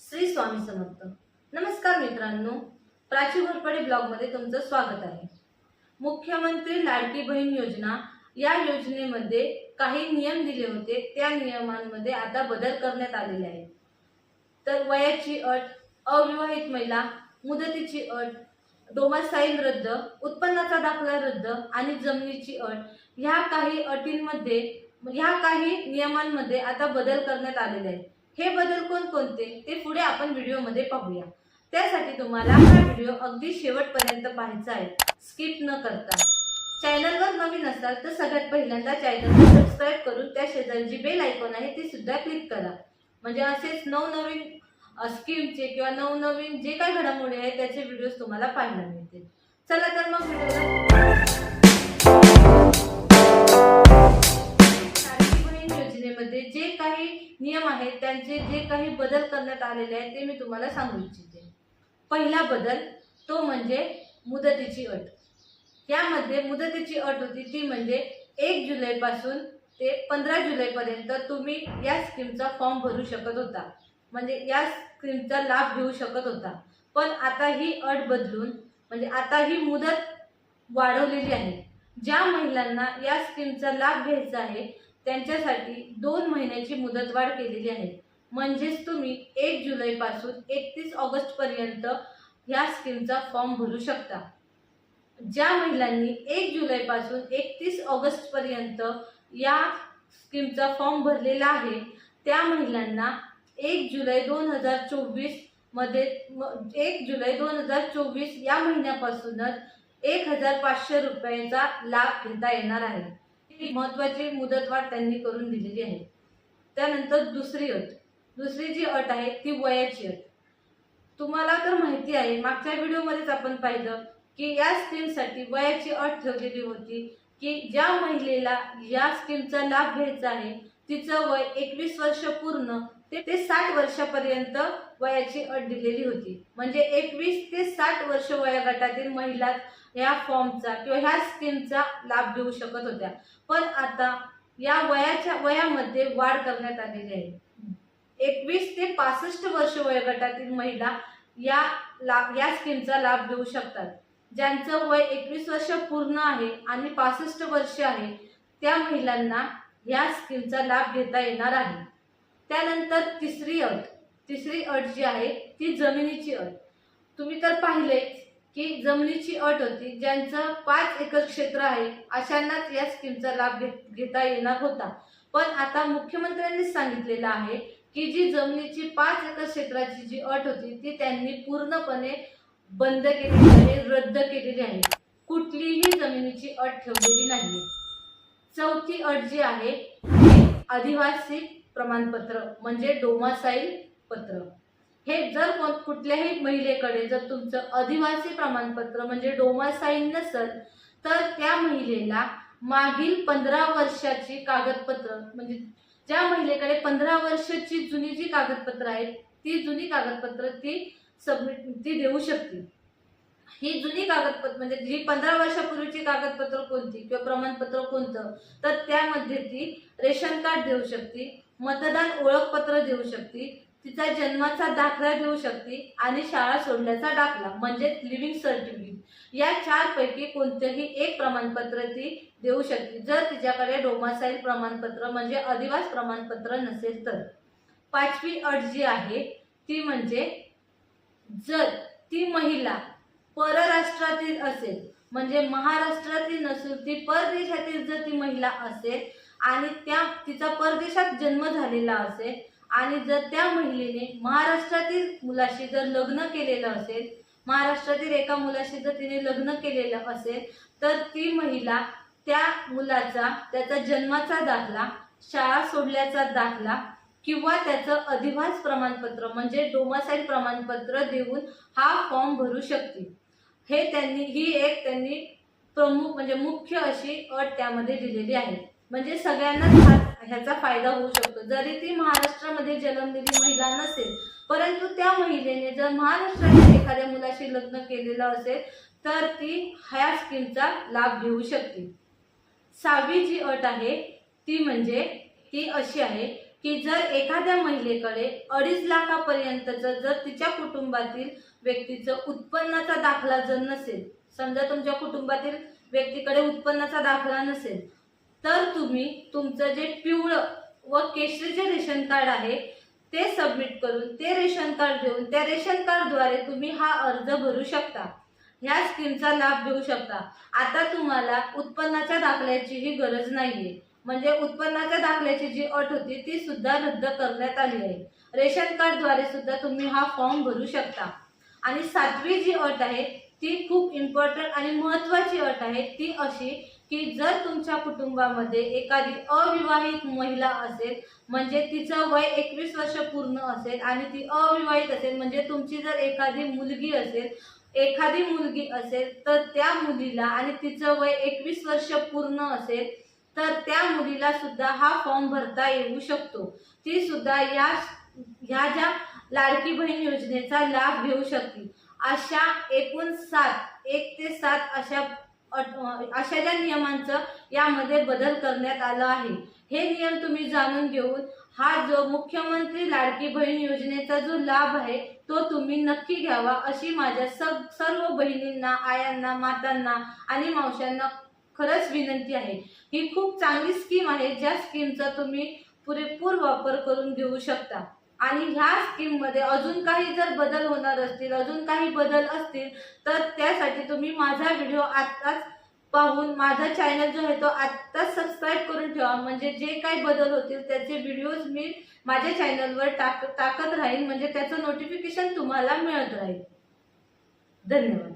श्री स्वामी समर्थ. नमस्कार मित्रांनो प्राची घोरपडे ब्लॉगमध्ये तुमचं स्वागत आहे. मुख्यमंत्री लाडकी बहीण योजना या योजनेमध्ये काही नियम दिले होते त्या नियमांमध्ये आता बदल करण्यात आलेले आहेत. तर वयाची अट अविवाहित महिला मुदतीची अट डोमासाईल रद्द उत्पन्नाचा दाखला रद्द आणि जमिनीची अट ह्या काही अटींमध्ये ह्या काही नियमांमध्ये आता बदल करण्यात आलेले आहेत. हे बदल कोणकोणते ते पुढे आपण व्हिडिओमध्ये पाहूया. त्यासाठी तुम्हाला हा व्हिडिओ अगदी शेवटपर्यंत पाहायचा आहे. स्किप न करता. चॅनलवर नवीन असाल तर सगळ्यात पहिल्यांदा चॅनलला सबस्क्राईब करून त्या शेजारी जी बेल आयकॉन आहे ती सुद्धा क्लिक करा. म्हणजे असेच नवनवीन स्कीमचे किंवा नवनवीन जे काही घडामोडी आहेत त्याचे व्हिडिओज तुम्हाला पाहायला मिळतील. चला तर मग व्हिडिओला जे काही बदल करण्यात आलेले आहेत ते मी तुम्हाला सांगू इच्छिते. पहिला बदल तो म्हणजे मुदतीची अट. यामध्ये मुदतीची अट होती ती म्हणजे एक जुलैपासून ते पंधरा जुलैपर्यंत तुम्ही या स्कीमचा फॉर्म भरू शकत होता. म्हणजे या स्कीमचा लाभ घेऊ शकत होता. पण आता ही अट बदलून म्हणजे आता ही मुदत वाढवलेली आहे. ज्या महिलांना या स्कीमचा लाभ घ्यायचा आहे त्यांच्यासाठी दोन महिन्याची मुदतवाढ केलेली आहे. म्हणजेच तुम्ही एक जुलैपासून एकतीस ऑगस्टपर्यंत ह्या स्कीमचा फॉर्म भरू शकता. ज्या महिलांनी एक जुलैपासून एकतीस ऑगस्टपर्यंत या स्कीमचा फॉर्म भरलेला आहे त्या महिलांना एक जुलै दोन हजार चोवीसमध्ये म- एक जुलै दोन हजार चोवीस या महिन्यापासूनच एक हजार पाचशे रुपयांचा लाभ घेता येणार आहे. ही महत्वाची मुदतवाढ त्यांनी करून दिलेली आहे. त्यानंतर दुसरी अट. दुसरी जी अट आहे ती वयाची अट. तुम्हाला तर माहिती आहे मागच्या व्हिडिओमध्येच आपण पाहिलं की या स्कीमसाठी वयाची अट ठेवलेली होती की ज्या महिलेला या स्कीमचा लाभ घ्यायचा आहे तिचं वय एकवीस वर्ष पूर्ण ते ते साठ वर्षापर्यंत वयाची अट दिलेली होती. म्हणजे एकवीस ते साठ वर्ष वयोगटातील महिला या फॉर्मचा किंवा ह्या स्कीमचा लाभ घेऊ शकत होत्या. पण आता या वयाच्या वयामध्ये वाढ करण्यात आलेली आहे. एकवीस ते पासष्ट वर्ष वयोगटातील महिला या लाभ या स्कीमचा लाभ घेऊ शकतात. ज्यांचं वय एकवीस वर्ष पूर्ण आहे आणि पासष्ट वर्ष आहे त्या महिलांना या स्कीमचा लाभ घेता येणार आहे. त्यानंतर तिसरी अट. तिसरी अट जी आहे ती जमिनीची अट. तुम्ही तर पाहिलेच की जमिनीची अट होती ज्यांचं पाच एकर क्षेत्र आहे अशांनाच या स्कीमचा लाभ घेत घेता येणार होता. पण आता मुख्यमंत्र्यांनी सांगितलेलं आहे की जी जमिनीची पाच एकर क्षेत्राची जी अट होती ती त्यांनी पूर्णपणे बंद केलेली आहे रद्द केलेली आहे. कुठलीही जमिनीची अट ठेवलेली नाही चौथी अट जी आहे अधिवासी आदिवासी प्रमाणपत्र म्हणजे डोमासाईल पत्र. हे जर कोण कुठल्याही महिलेकडे जर तुमचं आदिवासी प्रमाणपत्र म्हणजे डोमासाईल नसेल तर त्या महिलेला मागील पंधरा वर्षाची कागदपत्र म्हणजे ज्या महिलेकडे पंधरा वर्षाची जुनी जी कागदपत्र आहेत ती जुनी कागदपत्र ती सबमिट ती देऊ शकते ही जुनी कागदपत्र म्हणजे जी पंधरा वर्षापूर्वीची कागदपत्र कोणती किंवा प्रमाणपत्र कोणतं तर त्यामध्ये ती रेशन कार्ड देऊ शकते मतदान ओळखपत्र देऊ शकते तिचा जन्माचा दाखला देऊ शकते आणि शाळा सोडण्याचा दाखला म्हणजे लिव्हिंग सर्टिफिकेट या चार पैकी कोणतेही एक प्रमाणपत्र ती देऊ शकते. जर तिच्याकडे डोमासाईल प्रमाणपत्र म्हणजे अधिवास प्रमाणपत्र नसेल तर. पाचवी अट जी आहे ती म्हणजे जर ती महिला परराष्ट्रातील असेल म्हणजे महाराष्ट्रातील नसून ती परदेशातील जर ती महिला असेल आणि त्या तिचा परदेशात जन्म झालेला असेल आणि जर त्या महिलेने महाराष्ट्रातील मुलाशी जर लग्न केलेलं असेल महाराष्ट्रातील एका मुलाशी जर तिने लग्न केलेलं असेल तर ती महिला त्या मुलाचा त्याचा जन्माचा दाखला शाळा सोडल्याचा दाखला किंवा त्याचं अधिवास प्रमाणपत्र म्हणजे डोमासाईल प्रमाणपत्र देऊन हा फॉर्म भरू शकते हे त्यांनी ही एक त्यांनी प्रमुख म्हणजे मुख्य अशी अट त्यामध्ये दिलेली आहे. म्हणजे सगळ्यांनाच ह्याचा फायदा होऊ शकतो. जरी ती महाराष्ट्रामध्ये जन्मलेली महिला नसेल परंतु त्या महिलेने जर महाराष्ट्रातील एखाद्या मुलाशी लग्न केलेलं असेल तर ती ह्या स्कीमचा लाभ घेऊ शकते. सहावी जी अट आहे ती म्हणजे ती अशी आहे की जर एखाद्या महिलेकडे अडीच लाखापर्यंतचं जर तिच्या कुटुंबातील व्यक्तीचं उत्पन्नाचा दाखला जर नसेल समजा तुमच्या कुटुंबातील व्यक्तीकडे उत्पन्नाचा दाखला नसेल तर तुम्ही तुमचं जे पिवळं व केशरी जे रेशन कार्ड आहे ते सबमिट करून ते रेशन कार्ड देऊन त्या रेशन कार्डद्वारे तुम्ही हा अर्ज भरू शकता. ह्या स्कीमचा लाभ घेऊ शकता. आता तुम्हाला उत्पन्नाच्या दाखल्याचीही गरज नाहीये. म्हणजे उत्पन्नाच्या दाखल्याची जी अट होती ती सुद्धा रद्द करण्यात आली आहे. रेशन कार्डद्वारे सुद्धा तुम्ही हा फॉर्म भरू शकता. आणि सातवी जी अट आहे ती खूप इम्पॉर्टंट आणि महत्वाची अट आहे. ती अशी की जर तुमच्या कुटुंबामध्ये एखादी अविवाहित महिला असेल म्हणजे तिचं वय एकवीस वर्ष पूर्ण असेल आणि ती अविवाहित असेल म्हणजे तुमची जर एखादी मुलगी असेल एखादी मुलगी असेल तर त्या मुलीला आणि तिचं वय एकवीस वर्ष पूर्ण असेल तर त्या मुलीला सुद्धा हा फॉर्म भरता येऊ शकतो. ती सुद्धा या ह्या ज्या लाडकी बहीण योजनेचा लाभ घेऊ शकतील. अशा एकूण सात एक ते सात अशा अशा ज्या नियमांचं यामध्ये बदल करण्यात आला आहे. हे नियम तुम्ही जाणून घेऊन हा जो मुख्यमंत्री लाडकी बहीण योजनेचा जो लाभ आहे तो तुम्ही नक्की घ्यावा अशी माझ्या सग सर्व बहिणींना आयांना मातांना आणि मावशांना खरंच विनंती आहे. ही खूप चांगली स्कीम आहे. ज्या स्कीमचा तुम्ही पुरेपूर वापर करून घेऊ शकता. आणि ह्या स्कीममध्ये अजून काही जर बदल होणार असतील अजून काही बदल असतील तर त्यासाठी तुम्ही माझा व्हिडिओ आत्ताच पाहून माझा चॅनल जो आहे तो आत्ताच सबस्क्राईब करून ठेवा. म्हणजे जे काही बदल होतील त्याचे व्हिडिओज मी माझ्या चॅनलवर टाक टाकत राहील म्हणजे त्याचं नोटिफिकेशन तुम्हाला मिळत राहील. धन्यवाद.